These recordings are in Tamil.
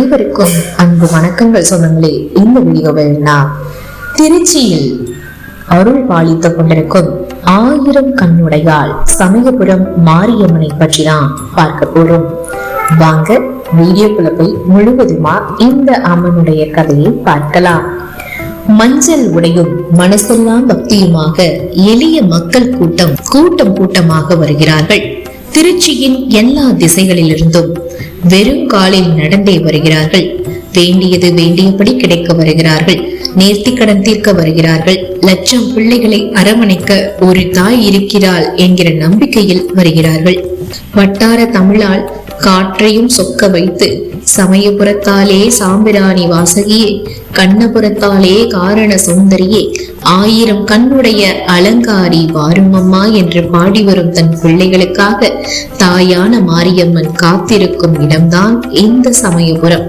அனைவருக்கும் அன்பு வணக்கங்கள் சொந்தங்களே இந்த வீடியோவில் நாம் திருச்சியில் அருள் பாலித்துக் கொண்டிருக்கும் ஆயிரம் கண்ணுடையால் சமயபுரம் மாரியம்மனை பற்றி தான் பார்க்க போறோம். வாங்க வீடியோக்குள்ள போய் முழுவதுமா இந்த அம்மனுடைய கதையை பார்க்கலாம். மஞ்சள் உடையும் மனசெல்லாம் பக்தியுமாக எளிய மக்கள் கூட்டம் கூட்டம் கூட்டமாக வருகிறார்கள். திருச்சியின் எல்லா திசைகளிலிருந்தும் வெறும் காலில் நடந்தே வருகிறார்கள். வேண்டியது வேண்டியபடி கிடைக்க வருகிறார்கள். நேர்த்தி கடன் தீர்க்க வருகிறார்கள். லட்சம் பிள்ளைகளை அரவணைக்க ஒரு தாய் இருக்கிறாள் என்கிற நம்பிக்கையில் வருகிறார்கள். வட்டார தமிழால் காற்றையும் சொக்க வைத்து சமயபுரத்தாலே சாம்பிராணி வாசகியே கண்ணபுரத்தாலே காரண சுந்தரியே ஆயிரம் கண்ணுடைய அலங்காரி வாருமம்மா என்று பாடி வரும் தன் பிள்ளைகளுக்காக தாயான மாரியம்மன் காத்திருக்கும் இடம்தான் இந்த சமயபுரம்.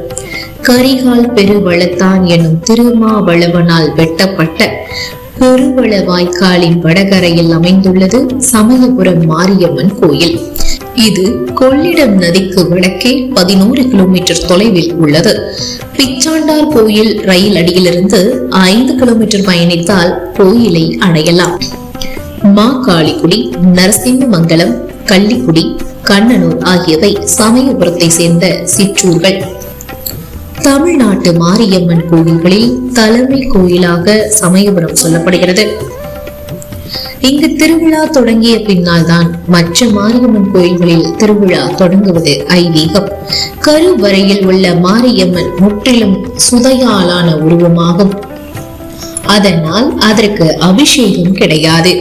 கரிகால் பெருவளத்தான் எனும் திருமாவளவனால் வெட்டப்பட்ட பெருவள வாய்க்காலின் வடகரையில் அமைந்துள்ளது சமயபுரம் மாரியம்மன் கோயில். இது கொள்ளிடம் நதிக்கு வடக்கே பதினோரு கிலோமீட்டர் தொலைவில் உள்ளது. பிச்சாண்டார் கோயில் ரயில் அடியிலிருந்து ஐந்து கிலோமீட்டர் பயணித்தால் கோயிலை அடையலாம். மாகாளிக்குடி நரசிம்மமங்கலம் கள்ளிக்குடி கண்ணனூர் ஆகியவை சமயபுரத்தை சேர்ந்த சிற்றூர்கள். தமிழ்நாட்டு மாரியம்மன் கோயில்களில் தலைமை கோயிலாக சமயபுரம் சொல்லப்படுகிறது. இங்கு திருவிழா தொடங்கிய பின்னால் தான் மற்ற மாரியம்மன் கோயில்களில் திருவிழா தொடங்குவது ஐதீகம். கருவறையில் உள்ள மாரியம்மன் முற்றிலும் சுதையாலான உருவமாகும். அதனால் அதற்கு அபிஷேகம் கிடையாது.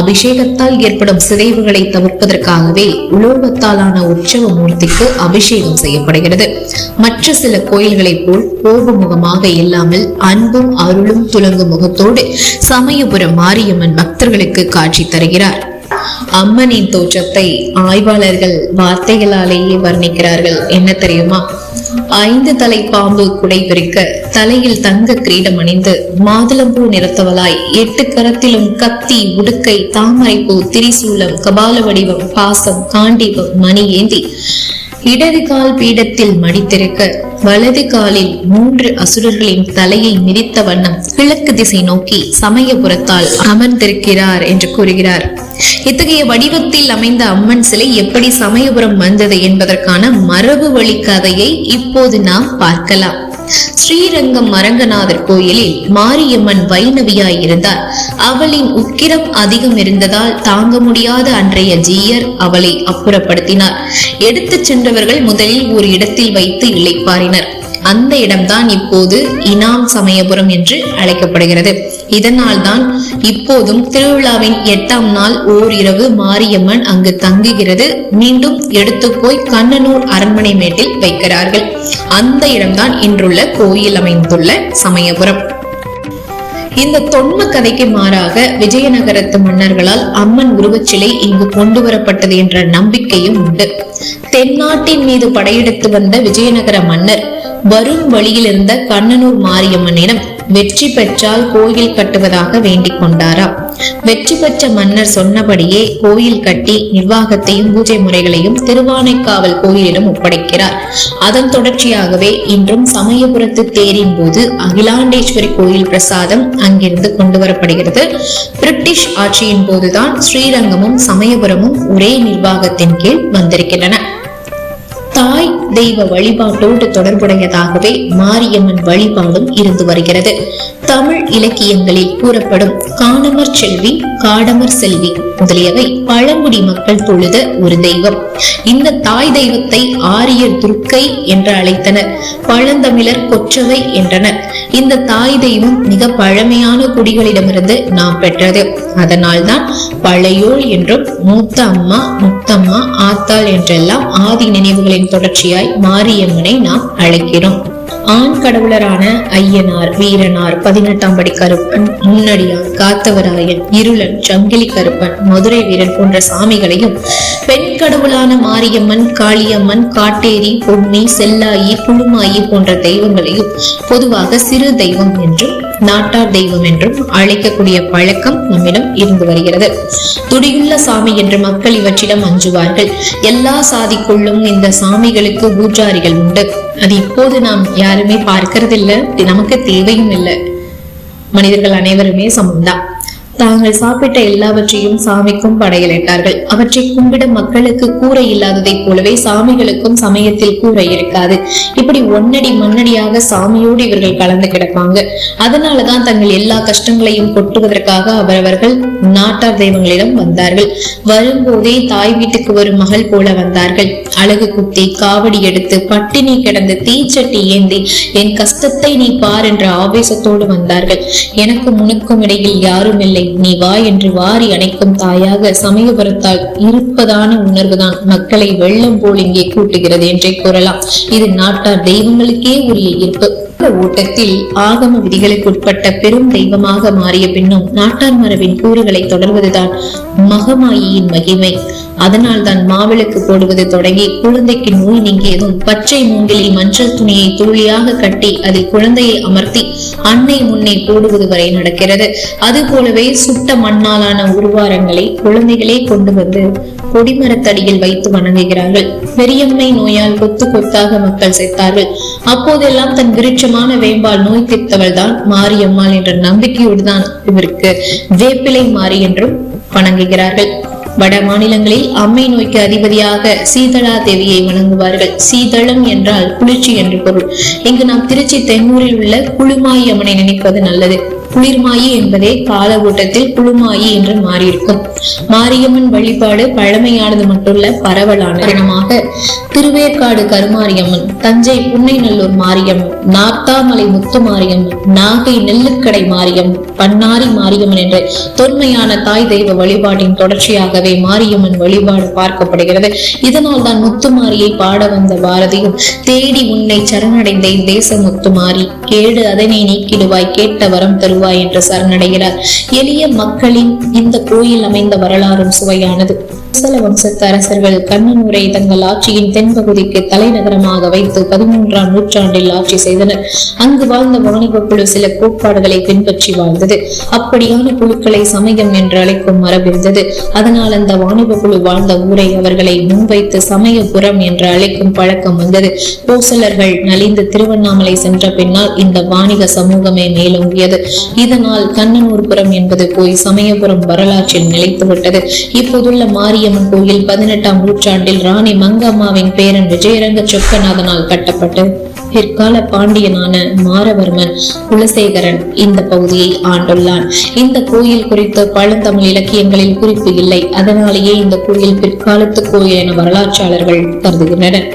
அபிஷேகத்தால் ஏற்படும் சிதைவுகளை தவிர்ப்பதற்காகவே உலோகத்தாலான உற்சவ மூர்த்திக்கு அபிஷேகம் செய்யப்படுகிறது. மற்ற சில கோயில்களைப் போல் கோபமுகமாக இல்லாமல் அன்பும் அருளும் துலங்கும் முகத்தோடு சமயபுரம் மாரியம்மன் பக்தர்களுக்கு காட்சி தருகிறார். அம்மனின் தோற்றத்தை ஆய்வாளர்கள் வார்த்தைகளாலேயே வர்ணிக்கிறார்கள். என்ன தெரியுமா? ஐந்து தலை பாம்பு குடை பிரிக்க தலையில் தங்க கிரீடம் அணிந்து மாதுளம்பூ நிறத்தவளாய் எட்டு கரத்திலும் கத்தி உடுக்கை தாமரைப்பூ திரிசூலம் கபால வடிவம் பாசம் காண்டிவம் மணி ஏந்தி இடது கால் பீடத்தில் மடித்திருக்க வலது காலில் மூன்று அசுரர்களின் தலையை மிதித்த வண்ணம் கிழக்கு திசை நோக்கி சமயபுரத்தால் அமர்ந்திருக்கிறார் என்று கூறுகிறார். இத்தகைய வடிவத்தில் அமைந்த அம்மன் சிலை எப்படி சமயபுரம் வந்தது என்பதற்கான மரபு வழி கதையை இப்போது நாம் பார்க்கலாம். ஸ்ரீரங்கம் அரங்கநாதர் கோயிலில் மாரியம்மன் வைணவியாய் இருந்தார். அவளின் உக்கிரம் அதிகம் இருந்ததால் தாங்க முடியாத அன்றைய ஜீயர் அவளை அப்புறப்படுத்தினார். எடுத்துச் சென்றவர்கள் முதலில் ஒரு இடத்தில் வைத்து இளைப்பாறினர். அந்த இடம்தான் இப்போது இனாம் சமயபுரம் என்று அழைக்கப்படுகிறது. இதனால் தான் இப்போதும் திருவிழாவின் எட்டாம் நாள் ஓரிரவு மாரியம்மன் அங்கு தங்குகிறது. மீண்டும் எடுத்து போய் கண்ணனூர் அரண்மனை மேட்டில் வைக்கிறார்கள். அந்த இடம்தான் இன்றுள்ள கோயில் அமைந்துள்ள சமயபுரம். இந்த தொன்ம கதைக்கு மாறாக விஜயநகரத்து மன்னர்களால் அம்மன் உருவச்சிலை இங்கு கொண்டு வரப்பட்டது என்ற நம்பிக்கையும் உண்டு. தென்னாட்டின் மீது படையெடுத்து வந்த விஜயநகர மன்னர் வரும் வழியில் இருந்த கண்ணனூர் மாரியம்மனிடம் வெற்றி பெற்றால் கோயில் கட்டுவதாக வேண்டிக் கொண்டாராம் வெற்றி பெற்ற மன்னர் சொன்னபடியே கோயில் கட்டி நிர்வாகத்தையும் பூஜை முறைகளையும் திருவானைக்காவல் கோயிலிடம் ஒப்படைக்கிறார். அதன் தொடர்ச்சியாகவே இன்றும் சமயபுரத்து தேரின் போது அகிலாண்டேஸ்வரி கோயில் பிரசாதம் அங்கிருந்து கொண்டு வரப்படுகிறது. பிரிட்டிஷ் ஆட்சியின் போதுதான் ஸ்ரீரங்கமும் சமயபுரமும் ஒரே நிர்வாகத்தின் கீழ் வந்திருக்கின்றன. தெய்வ வழிபாட்டோடு தொடர்புடையதாகவே மாரியம்மன் வழிபாடும் இருந்து வருகிறது. தமிழ் இலக்கியங்களில் கூறப்படும் காணமர் செல்வி காடமர் செல்வி முதலியவை பழங்குடி மக்கள் தொழுத ஒரு தெய்வம். இந்த தாய் தெய்வத்தை ஆரியர் துர்க்கை என்று அழைத்தனர். பழந்தமிழர் கொற்றவை என்றனர். இந்த தாய் தெய்வம் மிக பழமையான குடிகளிடமிருந்து நாம் பெற்றது. அதனால்தான் பழையோள் என்றும் மூத்த அம்மா முத்தம்மா ஆத்தாள் என்றெல்லாம் ஆதி நினைவுகளின் தொடர்ச்சியாய் மாரியம்மனை நாம் அழைக்கிறோம். ஆண் கடவுளரான ஐயனார் வீரனார் பதினெட்டாம் படி கருப்பன் முன்னடியார் காத்தவராயன் இருளன் சங்கிலி கருப்பன் மதுரை வீரன் போன்ற சாமிகளையும் பெண் பெண் மாரியம்மன் காளியம்மன் காட்டேரி பொன்னி செல்லாயி புழுமாயி போன்ற தெய்வங்களையும் பொதுவாக சிறு தெய்வம் என்றும் நாட்டார் தெய்வம் என்றும் அழைக்கக்கூடிய பழக்கம் நம்மிடம் இருந்து வருகிறது. துடியுள்ள சாமி என்று மக்கள் இவற்றிடம் அஞ்சுவார்கள். எல்லா சாதிக்குள்ளும் இந்த சாமிகளுக்கு ஊற்றாரிகள் உண்டு. அது இப்போது நாம் யாருமே பார்க்கறதில்லை. நமக்கு தேவையும் இல்லை. மனிதர்கள் அனைவருமே சமம்தான். தாங்கள் சாப்பிட்ட எல்லாவற்றையும் சாமிக்கும் படையலிட்டார்கள். அவற்றை கும்பிட மக்களுக்கு கூரை இல்லாததைப் போலவே சாமிகளுக்கும் சமயத்தில் கூரை இருக்காது. இப்படி ஒன்னடி மண்ணடியாக சாமியோடு இவர்கள் கலந்து கிடப்பாங்க. அதனாலதான் தங்கள் எல்லா கஷ்டங்களையும் கொட்டுவதற்காக அவரவர்கள் நாட்டார் தெய்வங்களிடம் வந்தார்கள். வரும்போதே தாய் வீட்டுக்கு வரும் மகள் போல வந்தார்கள். அழகு குத்தி காவடி எடுத்து பட்டினி கிடந்து தீச்சட்டி ஏந்தி என் கஷ்டத்தை நீ பார் என்ற ஆவேசத்தோடு வந்தார்கள். எனக்கும் உனக்கும் இடையில் யாரும் இல்லை. நீ வா என்று வாரி அணைக்கும் தாயாக சமயபுரத்தால் இருப்பதான உணர்வுதான் மக்களை வெள்ளம் போல் இங்கே கூட்டுகிறது என்றே கூறலாம். இது நாட்டார் தெய்வங்களுக்கே உரிய ஈர்ப்பு இந்த ஓட்டத்தில் ஆகம விதிகளுக்கு உட்பட்ட பெரும் தெய்வமாக மாறிய பின்னும் நாட்டார் மரபின் கூறுகளை தொடர்வதுதான் மகமாயியின் மகிமை. அதனால் தான் மாவிளக்கு போடுவது தொடங்கி குழந்தைக்கு நோய் நீங்கியதும் பச்சை மூங்கிலில் மஞ்சள் துணியை தூளியாக கட்டி அதில் குழந்தையை அமர்த்தி அன்னை முன்னே போடுவது வரை நடக்கிறது. அது போலவே சுட்ட மண்ணாலான உருவாரங்களை குழந்தைகளே கொண்டு வந்து கொடிமரத்தடியில் வைத்து வணங்குகிறார்கள். பெரியம்மை நோயால் கொத்து கொத்தாக மக்கள் செத்தார்கள். அப்போதெல்லாம் தன் விருட்சம் விருட்சமான வேம்பால் நோய் தீர்த்தவள் தான் மாரியம்மாள் என்ற நம்பிக்கையோடு தான் இவருக்கு வேப்பிலை மாறி என்றும் வணங்குகிறார்கள். வட மாநிலங்களில் அம்மை நோய்க்கு அதிபதியாக சீதளா தேவியை வணங்குவார்கள். சீதளம் என்றால் குளிர்ச்சி என்று பொருள். இங்கு நாம் திருச்சி தென்னூரில் உள்ள குளுமாயி அம்மனை நினைப்பது நல்லது. குளிர்மாயி என்பதே கால ஓட்டத்தில் என்று மாறியிருக்கும். மாரியம்மன் வழிபாடு பழமையானது மட்டுமல்ல பரவலான இனமாக திருவேற்காடு கருமாரியம்மன் தஞ்சை புன்னைநல்லூர் மாரியம்மன் நாத்தாமலை முத்து மாரியம்மன் நாகை நெல்லுக்கடை மாரியம்மன் பன்னாரி மாரியம்மன் என்ற தொன்மையான தாய் தெய்வ வழிபாட்டின் தொடர்ச்சியாகவே மாரியம்மன் வழிபாடு பார்க்கப்படுகிறது. இதனால் தான் முத்துமாரியை பாட வந்த பாரதியும் தேடி உன்னை சரணடைந்த தேச முத்துமாரி கேடு அதனை நீக்கிடுவாய் கேட்ட வரம் தருவாய் என்று சரணடைகிறார். எளிய மக்களின் இந்த கோயில் அமைந்த வரலாறும் சுவையானது. குசல வம்சத்து அரசர்கள் கண்ணனூரை தங்கள் ஆட்சியின் தென்பகுதிக்கு தலைநகரமாக வைத்து பதிமூன்றாம் நூற்றாண்டில் ஆட்சி செய்தனர். அங்கு வாழ்ந்த வாணிப குழு சில கோட்பாடுகளை பின்பற்றி வாழ்ந்தது. அப்படியான குழுக்களை சமயம் என்று அழைக்கும் மரபிருந்தது அதனால் அந்த வாணிப குழு வாழ்ந்த ஊரை அவர்களை முன்வைத்து சமயபுரம் என்று அழைக்கும் பழக்கம் வந்தது. கோசலர்கள் நலிந்து திருவண்ணாமலை சென்ற பின்னால் இந்த வாணிக சமூகமே மேலோங்கியது. இதனால் கண்ணனூர்புரம் என்பது போய் சமயபுரம் வரலாற்றில் நிலைத்துவிட்டது இப்போதுள்ள மாறிய மாரியம்மன் கோயில் பதினெட்டாம் நூற்றாண்டில் ராணி மங்கம்மாவின் பேரன் விஜயரங்க சொக்கநாதனால் கட்டப்பட்டு பிற்கால பாண்டியனான மாரவர்மன் குலசேகரன் இந்த பகுதியை ஆண்டுள்ளான். இந்த கோயில் குறித்து பழந்தமிழ் இலக்கியங்களில் குறிப்பு இல்லை. அதனாலேயே இந்த கோயில் பிற்காலத்து கோயில் என வரலாற்றாளர்கள் கருதுகின்றனர்.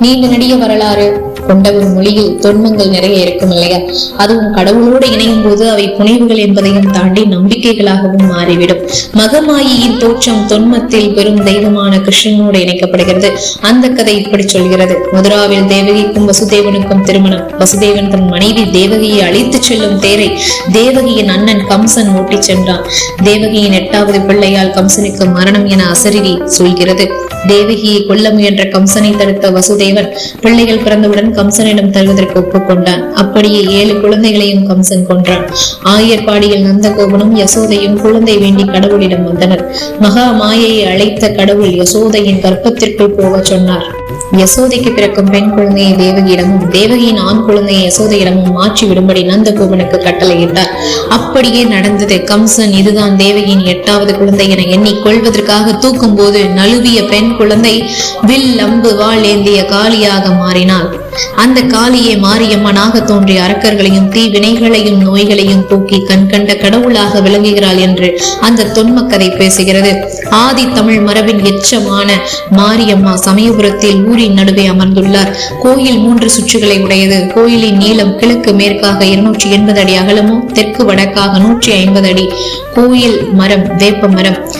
நீண்ட நடிக வரலாறு கொண்ட ஒரு மொழியில் தொன்மங்கள் நிறைய இருக்கும் இல்லையா? அதுவும் கடவுளோடு இணையும் போது அவை புனைவுகள் என்பதையும் தாண்டி நம்பிக்கைகளாகவும் மாறிவிடும். மகமாயியின் தோற்றம் தொன்மத்தில் பெரும் தெய்வமான கிருஷ்ணனோடு இணைக்கப்படுகிறது. அந்த கதை இப்படி சொல்கிறது. மதுராவில் தேவகிக்கும் வசுதேவனுக்கும் திருமணம். வசுதேவன் தன் மனைவி தேவகியை அழைத்துச் செல்லும் தேரை தேவகியின் அண்ணன் கம்சன் ஓட்டிச் சென்றான். தேவகியின் எட்டாவது பிள்ளையால் கம்சனுக்கு மரணம் என அசரிவி சொல்கிறது. தேவகியை கொல்ல முயன்ற கம்சனை தடுத்த வசுதேவன் பிள்ளைகள் பிறந்தவுடன் கம்சனிடம் தருவதற்கு ஒப்புக்கொண்டான். அப்படியே ஏழு குழந்தைகளையும் கம்சன் கொன்றான். ஆயர்பாடியில் நந்தகோபனும் யசோதையும் குழந்தை வேண்டி கடவுளிடம் வந்தனர். மகா மாயையை அழைத்த கடவுள் யசோதையின் கர்ப்பத்திற்குள் போகச் சொன்னார். யசோதைக்கு பிறக்கும் பெண் குழந்தையை தேவகியிடமும் தேவகியின் ஆண் குழந்தையை யசோதையிடமும் மாற்றி விடும்படி நந்தகோபனுக்கு கட்டளையிட்டார். அப்படியே நடந்தது. கம்சன் இதுதான் தேவகியின் எட்டாவது குழந்தை என எண்ணி கொள்வதற்காக தூக்கும் போது நழுவிய பெண் குழந்தை வில் அம்பு வாழ் ஏந்திய காலியாக மாறினாள். அந்த காளியே மாரியம்மனாக தோன்றிய அரக்கர்களையும் தீவினைகளையும் நோய்களையும் போக்கி கண்கண்ட கடவுளாக விளங்குகிறாள் என்று அந்த தொன்மக்கதை பேசுகிறது. ஆதி தமிழ் மரபின் எச்சமான மாரியம்மா சமயபுரத்தில் ஊரின் நடுவே அமர்ந்துள்ளார். கோயில் மூன்று சுற்றுகளை உடையது. கோயிலின் நீளம் கிழக்கு மேற்காக இருநூற்றி எண்பது அடி அகலமும் தெற்கு வடக்காக நூற்றி ஐம்பது அடி. கோயில் மரம் வேப்ப மரம்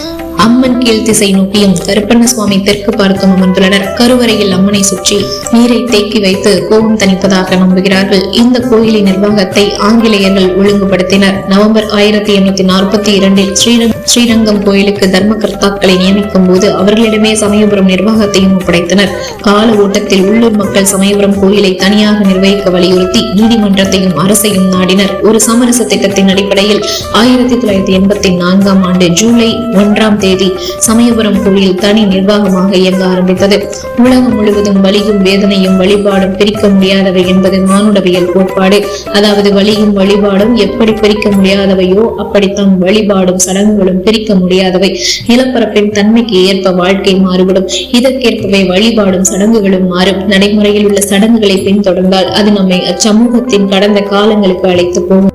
அம்மன் கீழ் திசை நோக்கியும் கருப்பண்ண சுவாமி தெற்கு பார்த்தும் அமர்ந்துள்ளனர் கருவறையில் அம்மனை சுற்றி நீரை தேக்கி வைத்து கோபம் தணிப்பதாக நம்புகிறார்கள். இந்த கோயிலின் நிர்வாகத்தை ஆங்கிலேயர்கள் ஒழுங்குபடுத்தினர். நவம்பர் ஆயிரத்தி எண்ணூத்தி நாற்பத்தி இரண்டில் ஸ்ரீரங் ஸ்ரீரங்கம் கோயிலுக்கு தர்மகர்த்தாக்களை நியமிக்கும் போது அவர்களிடமே சமயபுரம் நிர்வாகத்தையும் ஒப்படைத்தனர். கால ஓட்டத்தில் உள்ளூர் மக்கள் சமயபுரம் கோயிலை தனியாக நிர்வகிக்க வலியுறுத்தி நீதிமன்றத்தையும் அரசையும் நாடினர். ஒரு சமரச திட்டத்தின் அடிப்படையில் ஆயிரத்தி தொள்ளாயிரத்தி எண்பத்தி நான்காம் ஆண்டு ஜூலை ஒன்றாம் தேதி தேதி சமயபுரம் கோயில் தனி நிர்வாகமாக இயங்க ஆரம்பித்தது. உலகம் முழுவதும் வலியும் வேதனையும் வழிபாடும் பிரிக்க முடியாதவை என்பது மானுடவியல் கோட்பாடு. அதாவது வலியும் வழிபாடும் எப்படி பிரிக்க முடியாதவையோ அப்படித்தான் வழிபாடும் சடங்குகளும் பிரிக்க முடியாதவை. நிலப்பரப்பின் தன்மைக்கு ஏற்ப வாழ்க்கை மாறுபடும் இதற்கேற்பவே வழிபாடும் சடங்குகளும் மாறும். நடைமுறையில் உள்ள சடங்குகளை பின்தொடர்ந்தால் அது நம்மை அச்சமூகத்தின் கடந்த காலங்களுக்கு அழைத்து போகும்.